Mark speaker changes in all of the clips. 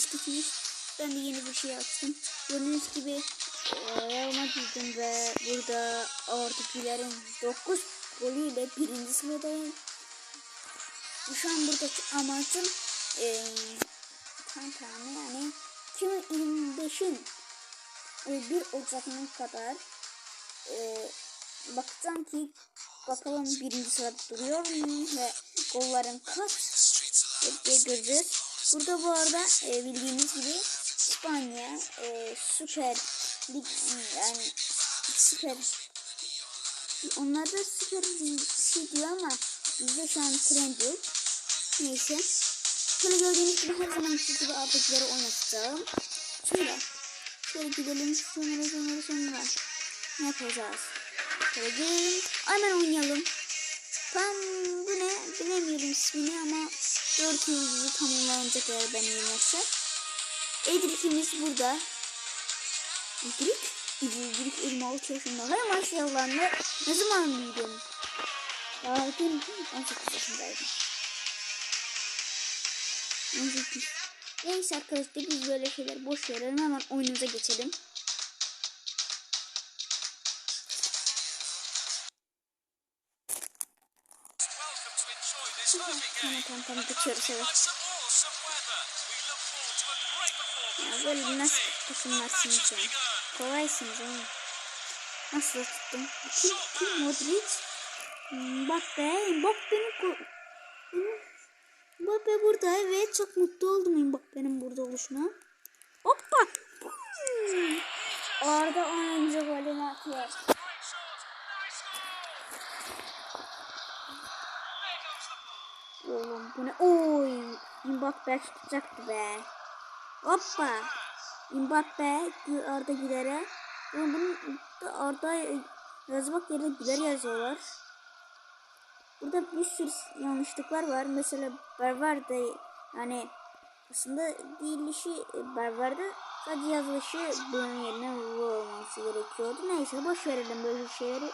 Speaker 1: silmiş gitmiş. Ben de yeni bir şey açtım. Gördüğünüz gibi Real Madrid'in ve burada oradakilerin 9 golüyle birinci sıradayım. Şu an buradaki amacım e, tam yani 2025'in e, 1 Ocak'ına kadar e, bakacağım ki bakalım birinci sırada duruyor muyum ve gollerim kaç diye göreceğiz. Burada bu arada e, bildiğiniz gibi İspanya e, Süper Lig yani Süper onlar da Süper Lig diyor ama bizde şu an trend yok. Neyse. Şöyle gördüğünüz gibi her zaman gibi artıkları oynatacağım. Şöyle. Şöyle gidelim sonra sonra sonra. Ne yapacağız? Şöyle gidelim. Hemen oynayalım. Tam bu ne? Bilemiyorum ismini ama 4 yıldızı tamamlanacak eğer ben yenerse. Edrik'imiz burada. Edrik? 26 yaşında. Hay maşallah ne, ne zaman büyüdüm? Daha dün 18 yaşındaydım. 18. Neyse arkadaşlar biz böyle şeyler boş verelim hemen oyunumuza geçelim. Tamam. Ya böyle nasıl takımlarsınız ya? Kolaysınız oğlum. Nasıl tuttum? Kim? Kim? Modric? Mbappe. Mbappe'nin ko... Mbappe burada evet çok mutlu oldum Mbappe'nin burada oluşuna. Hoppa. Hmm. Orada 10. golünü atıyor. Oğlum bu ne? Oy. Mbappe tutacaktı be. Hoppa. Mbappe Arda Güler'e. Oğlum bunun da Arda yazmak yerine Güler yazıyorlar. Burada bir sürü yanlışlıklar var. Mesela Berber'de yani aslında değilişi Berber'de sadece yazılışı bunun yerine bu olması gerekiyordu. Neyse boş verelim böyle şeyleri.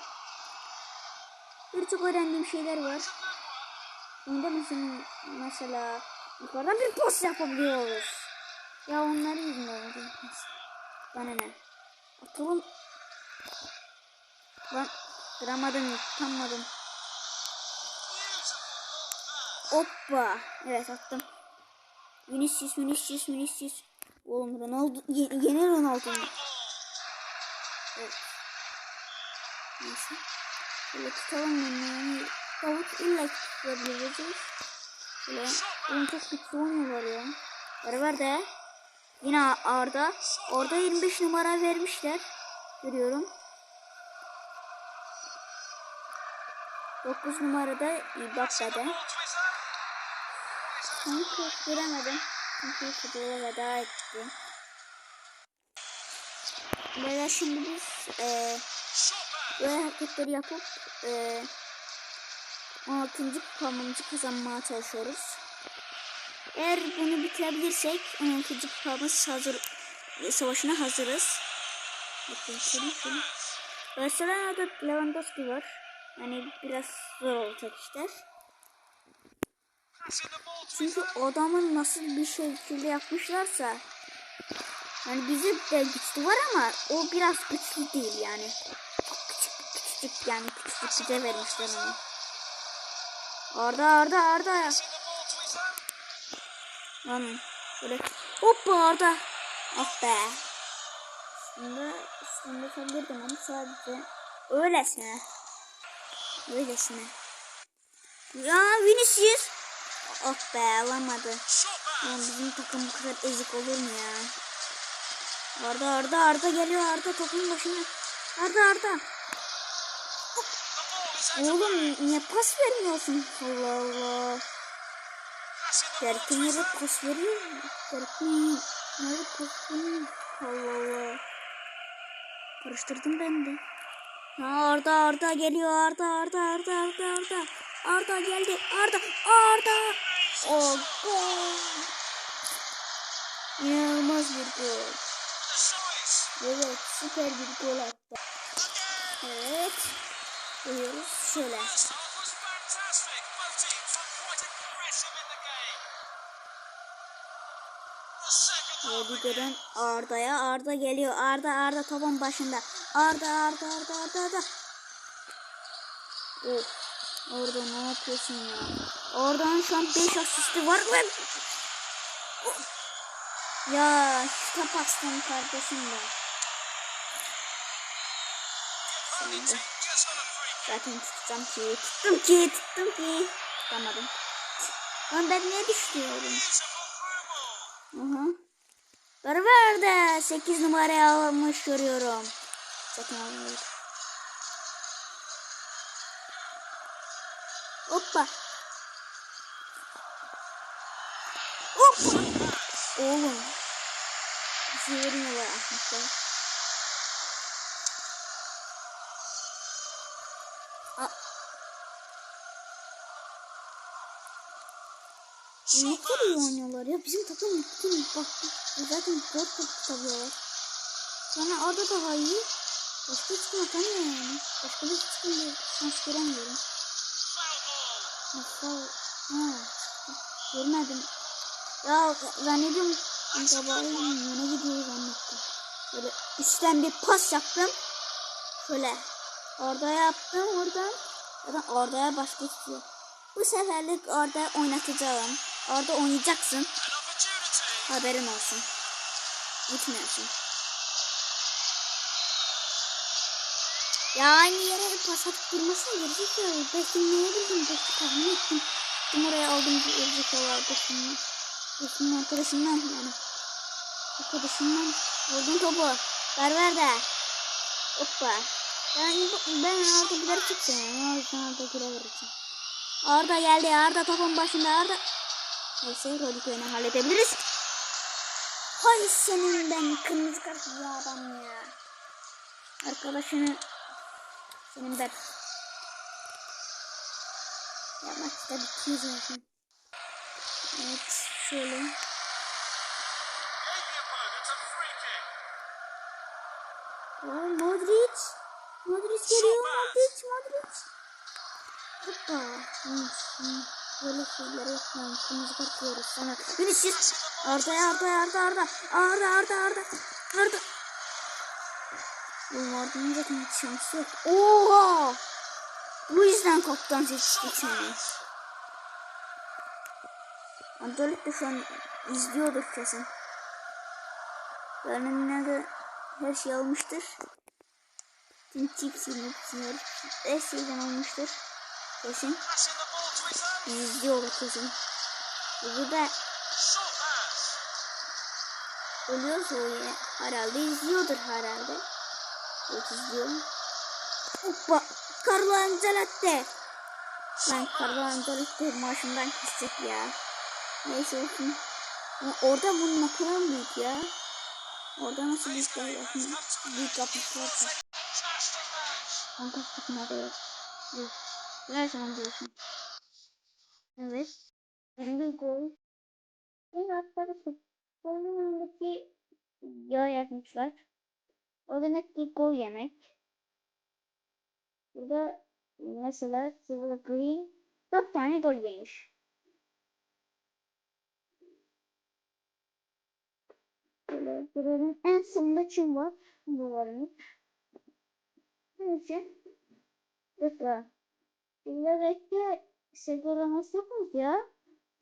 Speaker 1: Birçok öğrendiğim şeyler var. Bunda mesela, mesela yukarıdan bir post yapabiliyoruz. Ya onları yüzünden oldu. Bana ne? Atalım. Ben kıramadım, tutammadım. Hoppa. Evet attım. Vinicius, Vinicius, Vinicius. Oğlum Ronaldo, ye, yeni Ronaldo. Evet. Neyse. Böyle tutalım bunu. Davut illa tutabileceğiz. Böyle. Oğlum çok güçlü oynuyorlar ya. Berber de. Yine Arda. Orada 25 numara vermişler. Görüyorum. 9 numarada Ibaka'da. Onu çok göremedim. Çünkü futbola veda etti. Böyle şimdi biz e, böyle hareketleri yapıp e, 16. kupamızı kazanmaya çalışıyoruz. Eğer bunu bitirebilirsek 16. kupamız hazır savaşına hazırız. Bakın. Barcelona'da Lewandowski var. Yani biraz zor olacak işler. Çünkü adamın nasıl bir şekilde yapmışlarsa yani bizim de güçlü var ama o biraz güçlü değil yani. Küçük küçücük yani küçücük bize vermişler onu. Arda Arda Arda. Lan böyle hoppa Arda. Ah be. Aslında aslında yapabilirdim ama sadece öylesine. Öylesine. Ya Vinicius. Ah be alamadı. Lan bizim takım bu kadar ezik olur mu ya? Arda Arda Arda geliyor Arda topun başına. Arda Arda. Oğlum niye pas vermiyorsun? Allah Allah.
Speaker 2: His
Speaker 1: yere pas veriyor? Gerçekten nerede pas veriyor? Allah Allah. Karıştırdım ben de. Ha, Arda Arda geliyor Arda Arda Arda Arda Arda. Arda geldi Arda Arda. Oh gol. İnanılmaz bir gol. Evet süper bir gol attı. Evet. Buyuruz
Speaker 2: half
Speaker 1: Rodiger'ın Arda'ya. Arda geliyor. Arda Arda topun başında. Arda Arda Arda Arda Arda. Oh. Orada ne yapıyorsun ya? Oradan şu an 5 asisti var ve Oh. ya kitap astım kardeşim ben.
Speaker 2: Only
Speaker 1: Zaten tutacağım ki. Tuttum ki. Tuttum ki. Tutamadım. Lan ben ne düşünüyorum? Ver ver de 8 numaraya almış görüyorum. Sakın almayın. Hoppa. Hoppa. Oğlum. Bizi. Aa, ne kadar oynuyorlar ya. Bizim takım bütün bak zaten 4 top tutamıyorlar. Yani orada daha iyi. Başka hiç kim atamıyor yani. Başka bir de şans göremiyorum. Nasıl? Ha. Görmedim. Ya zannediyorum Gabay'ın yana gidiyor zannettim. Böyle üstten bir pas yaptım. Şöyle orada yaptım oradan. Zaten orada başka istiyor. Bu seferlik orada oynatacağım. Orada oynayacaksın. Haberin olsun. Gitmiyorsun. Ya aynı yere pas atıp durmasana gerizekalı. Beklemeyebildim. Bekle tahmin ettim. Gittim oraya aldım bir gerizekalı arkadaşımdan. Arkadaşımın arkadaşımdan yani. Arkadaşımdan vurdum topu. Ver ver de. Hoppa. Ben, ben orada gider seviyorum. O yüzden orada gider vereceğim. Arda geldi. Arda topun başında. Arda. Neyse rolik oyunu halledebiliriz. Hay senin ben kırmızı kartlı adam ya. Arkadaşını senin ben. Ya maçta bitiyor zaten. Evet şöyle. Oh, Modric. Modric geliyor. Modric, Modric. Hoppa. Böyle şeyler yapmayın. Kırmızı kart yiyoruz sana. Vinicius. Arda, Arda, Arda, Arda. Arda, Arda, Arda. Arda. Oğlum Arda'nın zaten hiç şansı yok. Oha. Bu yüzden kaptan seçtik seni. Antolik de şu an izliyordur kesin. Önüne de her şey almıştır. Sinir, her şeyden almıştır. Kesin. İzliyorlar kesin. Bu da ölüyorsa o ya- herhalde izliyordur herhalde. Evet izliyor. Hoppa. Carlo Ancelotti. Ben Carlo Ancelotti maaşından kesecek ya. Neyse olsun. Ama orada bunun ne kadar büyük ya. Orada nasıl büyük yapmış? Büyük yapmışlar. Sıkmadı yok. Yok. Her zaman diyorsun. Evet. Birinci gol. En altta futbolun önündeki yağ yakmışlar. O demek ki gol yemek. Burada mesela Silver Green 4 tane gol yemiş. Böyle buranın en sonunda kim var? Duvarın. Neyse. Bekle. Silver'deki sıralaması yok mu ya?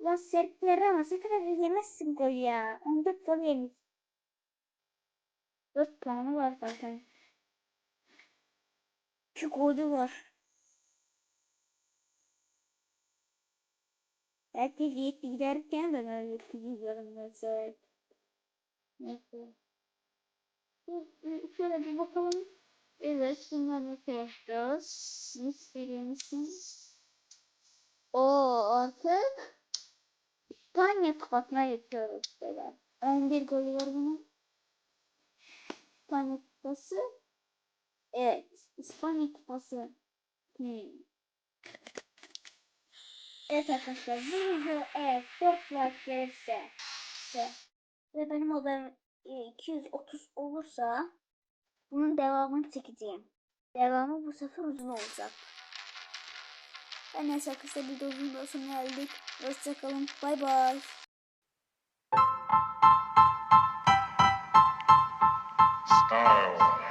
Speaker 1: Lan sertleri ama kadar yemezsin gol ya. 14 gol yemiş. 4 puanı var zaten. 2 golü var. Belki giyip giderken de böyle gidiyorum mesela. Neyse. Şöyle bir bakalım. Evet, bunları yapacağız. İstediğim misin? O artık İspanya kupasına yapıyoruz böyle. 11 golü var bunun. İspanya kupası. Evet, İspanya kupası. Hmm. Evet arkadaşlar, bu video eğer 4 like gelirse ve benim odam e, 230 olursa bunun devamını çekeceğim. Devamı bu sefer uzun olacak. Ben neyse kısa bir dozun sonuna geldik. Hoşçakalın. Bay bay.
Speaker 3: Style.